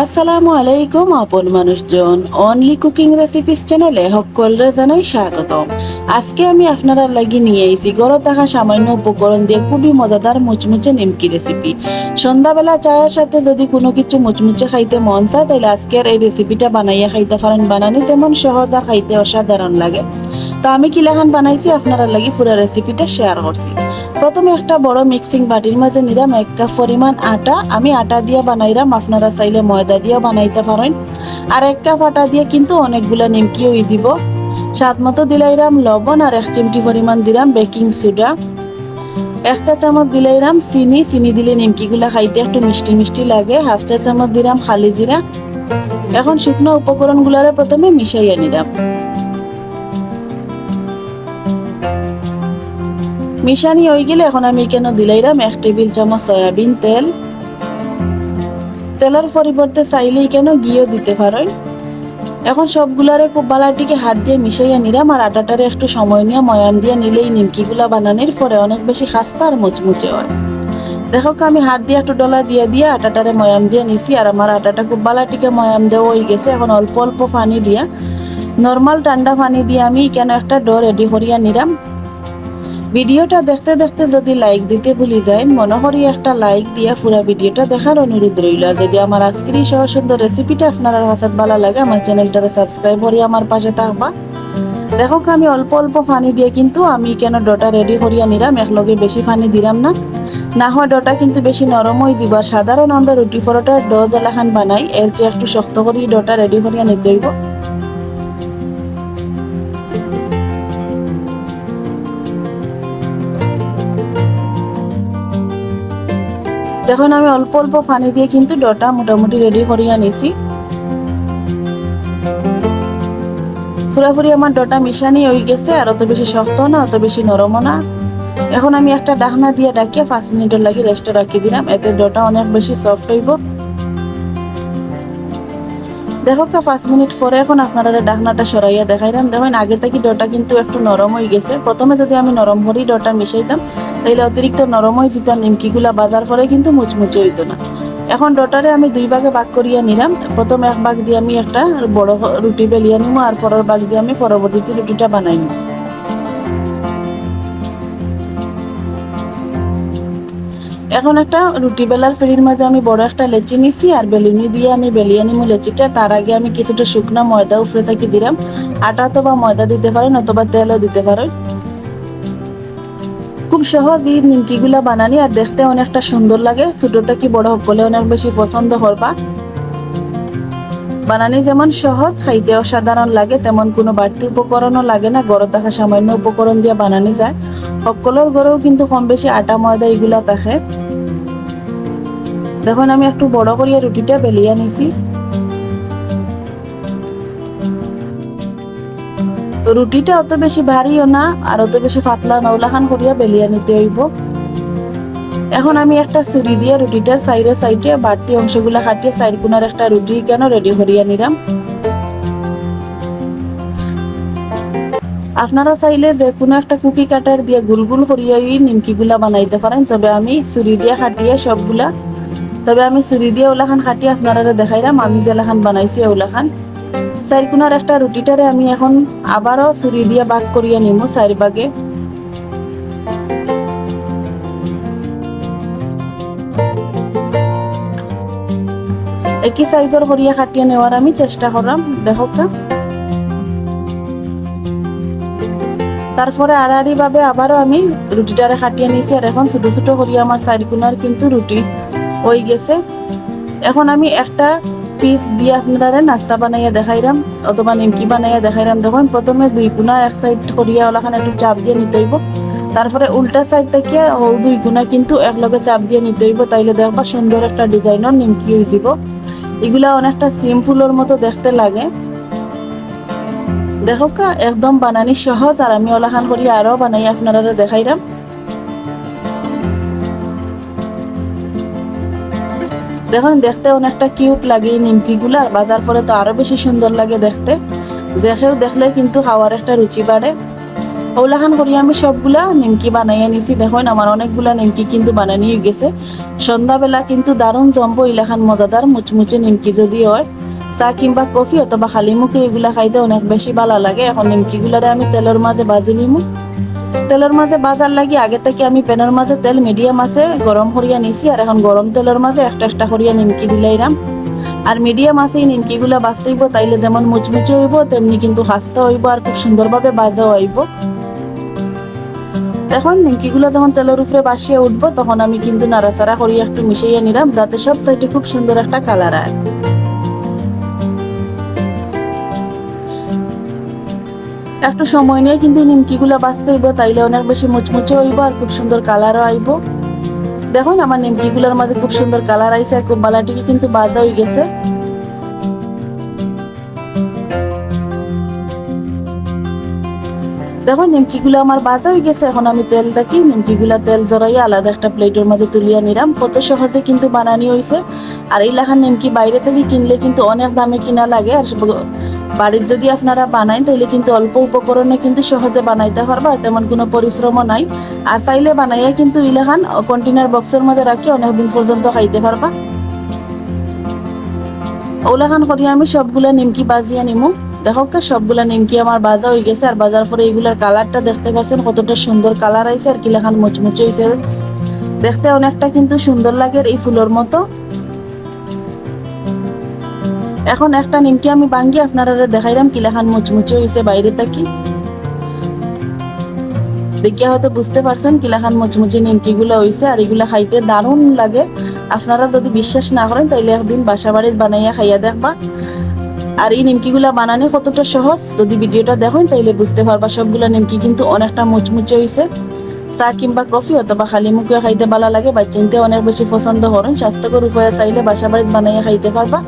আসসালামু আলাইকুম, আপন মানুষজন। অনলি কুকিং রেসিপিস চ্যানেলে সকলরে জানাই স্বাগতম। আজকে আমি আপনারা লাগি নিয়ে আইছি ঘরে থাকা সামান্য উপকরণ দিয়ে খুবই মজাদার মুচমুচে নিমকি রেসিপি সন্ধ্যাবেলা চায়ের সাথে যদি কোনো কিছু মুচমুচে খাইতে মন চায়, তাহলে আজকের এই রেসিপিটা বানাইয়া খাইতে পারেন। বানানি যেমন সহজ আর খাইতে অসাধারণ লাগে। তো আমি কিলাখান বানাইছি আপনারা লাগি পুরো রেসিপিটা শেয়ার করছি। প্রথমে একটা বড় মিক্সিং বাটির মাঝে নিলাম এক কাপ পরিমাণ আটা। আমি আটা দিয়ে বানাইলাম আপনারা চাইলে ময়দা দিয়ে বানাইতে পারেন। আর এক কাপ আটা দিয়ে কিন্তু অনেকগুলা নিমকি হয়ে যাব স্বাদ মতো দিলাইরাম লবণ আর এক চিমটি পরিমাণ দিলাম বেকিং সোডা। এক চা চামচ দিলাইরাম চিনি। চিনি দিলে নিমকিগুলা খাইতে একটু মিষ্টি মিষ্টি লাগে। হাফ চা চামচ দিলাম খালি জিরা। এখন শুকনো উপকরণগুলারে প্রথমে মিশাইয়া নিলাম। মিশানি হয়ে গেলে এখন আমি কেন দিলাইরাম? এক টেবিল চামচ সয়াবিন তেল। তেলের পরিবর্তে চাইলেই কেন ঘিও দিতে পারেন এখন সবগুলারে খুব বালাটিকে হাত দিয়ে মিশাইয়া নিলাম আর আটাটারে একটু সময় নিয়ে ময়াম দিয়ে নিলেই নিমকিগুলা বানানোর পরে অনেক বেশি খাস্তা আর মুচমুচে হয়। দেখো আমি হাত দিয়ে একটু ডলা দিয়ে দিয়ে আটাটারে ময়াম দিয়ে নিছি আর আমার আটাটা খুব বালাটিকে ময়াম দেওয়া হয়ে গেছে। এখন অল্প অল্প পানি দিয়া নর্মাল ঠান্ডা পানি দিয়ে আমি কেন একটা ডো রেডি করিয়া নিলাম ভিডিওটা দেখতে দেখতে যদি লাইক দিতে ভুলি যায় মনে করি একটা লাইক দিয়া পুরো ভিডিওটা দেখার অনুরোধ রইল। আর যদি আমার আজকের এই সহজ সুন্দর রেসিপিটা আপনার কাছে ভালো লাগে, আমার চ্যানেলটারে সাবস্ক্রাইব করি আমার পাশে থাকবা। দেখো আমি অল্প অল্প পানি দিয়ে কিন্তু আমি কেন ডটা রেডি করিয়া নিলাম একলগে বেশি পানি দিলাম না। না হয় ডটা কিন্তু বেশি নরম হয়ে যাব সাধারণ আমরা রুটি পরোটার ড জেলাখান বানাই, এর চেয়ে একটু শক্ত করি ডটা রেডি করিয়া নিতে হইব। দেখুন, আমি অল্প অল্প পানি দিয়ে কিন্তু ডটা মোটামুটি রেডি করিয়া নিছি ফুরাফুরি আমার ডটা মিশানি হয়ে গেছে, আর অত বেশি শক্ত না, অত বেশি নরমও না। এখন আমি একটা ডাকনা দিয়ে ডাকিয়ে পাঁচ মিনিটের লাগি রেস্টে রাখি দিলাম, এতে ডটা অনেক বেশি সফট হইব। দেখো কা, পাঁচ মিনিট পরে এখন আপনারা ডাকনাটা সরাইয়া দেখাইলাম। দেখেন, আগে থেকে ডটা কিন্তু একটু নরম হয়ে গেছে। প্রথমে যদি আমি নরম ভরি ডটা মিশাইতাম তাহলে অতিরিক্ত নরম হয়ে যেত, নিমকিগুলা বাজার পরে কিন্তু মুচমুচে হইতো না। এখন ডটারে আমি দুই ভাগে ভাগ করিয়া নিলাম। প্রথম এক ভাগ দিয়ে আমি একটা বড় রুটি বেলিয়া নিব আর পরের ভাগ দিয়ে আমি পরবর্তীতে রুটিটা বানাই এখন একটা রুটি বেলার ফেরির মাঝে আমি বড় একটা লেচি নিছি আর বেলুনি দিয়ে আমি বেলিয়ে নিমু লেচিটা। তার আগে আমি কিছুটা শুকনো ময়দা উফরে থাকি দিলাম। আটা তো বা ময়দা দিতে পারেন অথবা তেলও দিতে পারেন। খুব সহজ এই নিমকিগুলা বানানি আর দেখতে অনেকটা সুন্দর লাগে। ছোট থেকে বড় সকলে অনেক বেশি পছন্দ করবা বানানি যেমন সহজ, খাইতে অসাধারণ লাগে, তেমন কোনো বাড়তি উপকরণও লাগে না। গড়ে থাকা সামান্য উপকরণ দিয়ে বানানি যায়। সকলের গড়েও কিন্তু কম বেশি আটা, ময়দা এগুলা থাকে দেখুন আমি একটু বড় করিয়া রুটিটা বেলিয়া নিছি রুটিটা অত বেশি ভারীও না আর অত বেশি পাতলা নৌলাখান করিয়া বেলিয়া নিতে হইব। এখন আমি একটা ছুরি দিয়ে রুটিটার সাইডে সাইডে বাড়তি অংশগুলা কাটিয়ে সাইড কোনার একটা রুটি কেন রেডি করিয়া নিলাম আপনারা চাইলে যে কোনো একটা কুকি কাটার দিয়ে গুল গুল করিয়াই নিমকিগুলা বানাইতে পারেন, তবে আমি ছুরি দিয়ে কাটিয়ে সবগুলা, তবে আমি ছুরি দিয়ে ওলাখান কাটিয়ে আপনারা দেখাইলাম আমি যেলাখান বানাইছি ওলাখান। চার কোনার একটা রুটিটারে আমি এখন আবারও ছুরি দিয়ে বাগ করিয়া নিমু চার বাগে। একই সাইজের করিয়া কাটিয়ে নেওয়ার আমি চেষ্টা করলাম দেখো কা তারপরে আড়াআড়ি ভাবে আবারও আমি রুটিটারে কাটিয়ে নিয়েছি আর এখন ছোট ছোট করিয়া আমার চার কিন্তু রুটি হয়ে গেছে। এখন আমি একটা পিস দিয়ে আপনারা নাস্তা বানাইয়া দেখাইলাম অথবা নিমকি বানাইয়া দেখাইলাম দেখুন প্রথমে দুই কোনা এক সাইড করিয়া ওলাখান একটু চাপ দিয়ে নিতে হইব। তারপরে উল্টা সাইড থেকে দুই কোনা কিন্তু একলগে চাপ দিয়ে নিতে হইব। তাইলে দেখবা সুন্দর একটা ডিজাইনের নিমকি হয়েছিল এগুলা অনেকটা সিম্পলের মতো দেখতে লাগে। দেখো কা, একদম বানানি সহজ, আর আমি ওলাখান করি আরও বানাই আপনারা দেখাইলাম দেখুন, দেখতে অনেকটা কিউট লাগে এই নিমকিগুলা বাজার পরে তো আরও বেশি সুন্দর লাগে দেখতে। যে দেখলে কিন্তু খাওয়ার একটা রুচি বাড়ে। ওলাখান করি আমি সবগুলা, নিমকি বানাইয়া নিছি দেখুন আমার অনেকগুলা নিমকি কিন্তু বানানি হয়ে গেছে। সন্ধ্যাবেলা কিন্তু দারুণ জম্বো ইলাখান মজাদার মুচমুচে নিমকি যদি হয়, চা কিংবা কফি অথবা খালি মুখে এগুলা খাইতে অনেক বেশি ভালো লাগে। এখন নিমকিগুলারে আমি তেলের মাঝে বাজি নিমু। তেলের মাঝে বাজার লাগি আগে থেকে আমি প্যানের মাঝে তেল মিডিয়াম আছে, গরম করিয়া নিছি। আর এখন গরম তেলের মাঝে একটা একটা করিয়া নিমকি দিলাইরাম। আর মিডিয়াম আছে এই নিমকিগুলা বাঁচতে হইব, তাইলে যেমন মুচমুচে হইব, তেমনি কিন্তু হাসতে হইব আর খুব সুন্দরভাবে বাজাও হইব। এখন নিমকিগুলো যখন তেলের উপরে বাসিয়ে উঠবো, তখন আমি কিন্তু নাড়াচাড়া করি, একটু মিশাইয়া নিলাম, যাতে সব সাইডে খুব সুন্দর একটা কালার আয়। একটু সময় নিয়ে কিন্তু নিমকিগুলো বাঁচতে হইব, তাইলে অনেক বেশি মুচমুচে হইব আর খুব সুন্দর কালারও আইব। দেখুন, আমার নিমকিগুলোর মাঝে খুব সুন্দর কালার আইছে আর খুব বালাটিকে কিন্তু বাজা হয়ে গেছে। দেখো, নিমকিগুলো আমার বাজা হয়ে গেছে। এখন আমি তেল দেখি, নিমকিগুলা তেল জড়াইয়া আলাদা একটা প্লেটের মাঝে তুলিয়া নিলাম। কত সহজে কিন্তু বানানি হয়েছে আর এই লাখান নিমকি বাইরে থেকে কিনলে কিন্তু অনেক দামে কিনা লাগে। আর বাড়ির যদি আপনারা বানাইন তাহলে কিন্তু অল্প উপকরণে কিন্তু সহজে বানাইতে পারবা। তেমন কোনো পরিশ্রমও নাই। আর চাইলে বানাইয়া কিন্তু ইলাখান কন্টেনার বক্সের মধ্যে রাখি, অনেকদিন পর্যন্ত খাইতে পারবা। ওলাখান করি আমি সবগুলা নিমকি বাজিয়া নিমু। দেখো কা, সবগুলা নিমকি আমার বাজা হয়ে গেছে, আর বাজার পরে এইগুলার কালারটা দেখতে পাচ্ছেন, কতটা সুন্দর কালার আইছে, আর কিলাখান মুচমুচে হয়েছে দেখতে অনেকটা কিন্তু সুন্দর লাগে এই ফুলের মতো। এখন একটা নিমকি আমি ভাঙ্গি, আপনারা দেখাইলাম কিলাখান মুচমুচে হয়েছে বাইরে থাকি। দেখিয়া হয়তো বুঝতে পারছেন কিলাখান মুচমুচে নিমকি গুলা হয়েছে আর এগুলা খাইতে দারুণ লাগে। আপনারা যদি বিশ্বাস না করেন, তাইলে একদিন বাসা বাড়িতে বানাইয়া খাইয়া দেখবা। আর এই নিমকিগুলা বানানো কতটা সহজ, যদি ভিডিওটা দেখেন তাইলে বুঝতে পারবা সবগুলা নিমকি কিন্তু অনেকটা মুচমুচে হয়েছে চা কিংবা কফি অথবা খালি মুখে খাইতে ভালো লাগে, বা চিনতে অনেক বেশি পছন্দ করেন, স্বাস্থ্যকর উপায়ে চাইলে বাসা বাড়িতে বানাইয়া খাইতে পারবা।